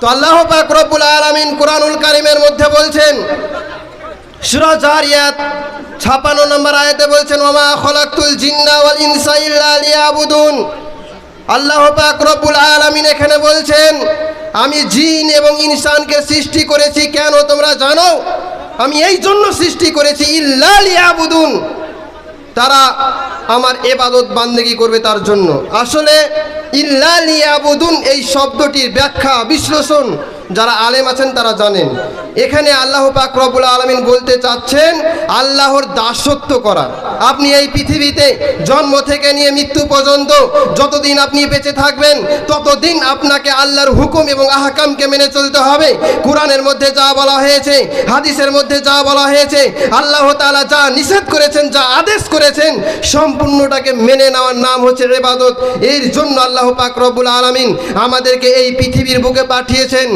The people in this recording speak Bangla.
তো আল্লাহ পাক রব্বুল আলামিন কোরআনুল কারিমের মধ্যে বলছেন, সূরা জারিয়াত 56 নম্বর আয়াতে বলছেন ওমা খলাকতুল জিন্না ওয়াল ইনসা ইল্লা লিয়াবুদুন। আল্লাহ পাক রব্বুল আলামিন এখানে বলছেন, আমি জিন এবং ইনসানকে সৃষ্টি করেছি, কেন তোমরা জানো? আমি এই জন্য সৃষ্টি করেছি, ইল্লা লিয়াবুদুন। তারা আমার এবাদত বান্দেগি করবে তার জন্য। আসলে, ইল্লা লিয়াবুদুন, এই শব্দটির ব্যাখ্যা, বিশ্লেষণ যারা আলেম আছেন তারা জানেন। এখানে আল্লাহ পাক রব্বুল আলমিন বলতে চাচ্ছেন, আল্লাহর দাসত্ব করা। আপনি এই পৃথিবীতে জন্ম থেকে নিয়ে মৃত্যু পর্যন্ত যতদিন আপনি বেঁচে থাকবেন, ততদিন আপনাকে আল্লাহর হুকুম এবং আহকামকে মেনে চলতে হবে। কোরআনের মধ্যে যা বলা হয়েছে, হাদিসের মধ্যে যা বলা হয়েছে, আল্লাহ তাআলা যা নিষেধ করেছেন, যা আদেশ করেছেন, সম্পূর্ণটাকে মেনে নেওয়ার নাম হচ্ছে রেবাদত। এর জন্য আল্লাহ পাক রব্বুল আলামিন আমাদেরকে এই পৃথিবীর বুকে পাঠিয়েছেন।